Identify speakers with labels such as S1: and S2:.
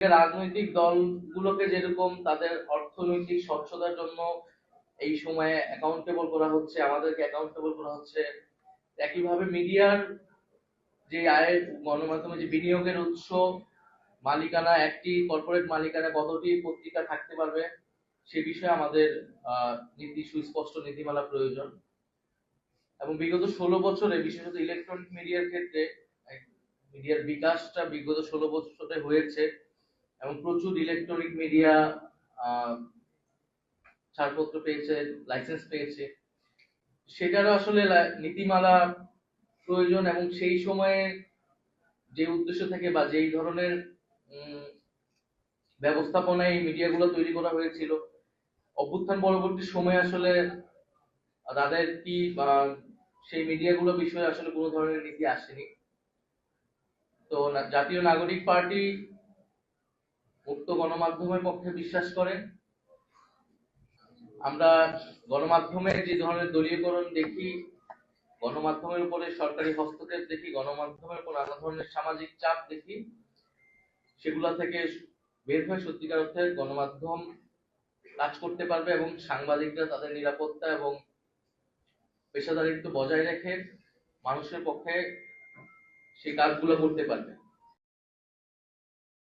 S1: রাজনৈতিক দলগুলোকে যেরকম তাদের অর্থনৈতিক স্বচ্ছতার জন্য এই সময়ে অ্যাকাউন্টেবল করা হচ্ছে, আমাদেরকে অ্যাকাউন্টেবল করা হচ্ছে, একইভাবে মিডিয়ার যে আয়ের গণমাধ্যমে যে বিনিয়োগের উৎস, মালিকানা, একটি কর্পোরেট মালিকানা কতটি পত্রিকা থাকতে পারবে, সে বিষয়ে আমাদের নীতি, সুস্পষ্ট নীতিমালা প্রয়োজন। এবং বিগত ষোলো বছরে, বিশেষত ইলেকট্রনিক মিডিয়ার ক্ষেত্রে মিডিয়ার বিকাশটা বিগত ষোলো বছরে হয়েছে। এবং প্রচুর ইলেকট্রনিক মিডিয়া ছাড়পত্র পেয়েছে লাইসেন্স পেয়েছে। সেটারও আসলে নীতিমালা প্রয়োজন এবং সেই সময়ে যে উদ্দেশ্য থেকে বা যেই ধরনের ব্যবস্থাপনায় এই মিডিয়াগুলো তৈরি করা হয়েছিল, অভ্যুত্থান পরবর্তী সময়ে আসলে তাদের কি বা সেই মিডিয়াগুলো বিষয়ে আসলে কোনো ধরনের নীতি আসেনি। তো জাতীয় নাগরিক পার্টি মুক্ত গণমাধ্যমের পক্ষে বিশ্বাস করে আমরা গণমাধ্যমে যে ধরনের দলীয়করণ দেখি, গণমাধ্যমের উপরে সরকারি হস্তক্ষেপ দেখি, গণমাধ্যমের উপর নানা ধরনের সামাজিক চাপ দেখি, সেগুলা থেকে বের হয়ে সত্যিকার অর্থে গণমাধ্যম কাজ করতে পারবে এবং সাংবাদিকরা তাদের নিরাপত্তা এবং পেশাদারিত্ব বজায় রেখে মানুষের পক্ষে সেই কাজগুলো করতে পারবে।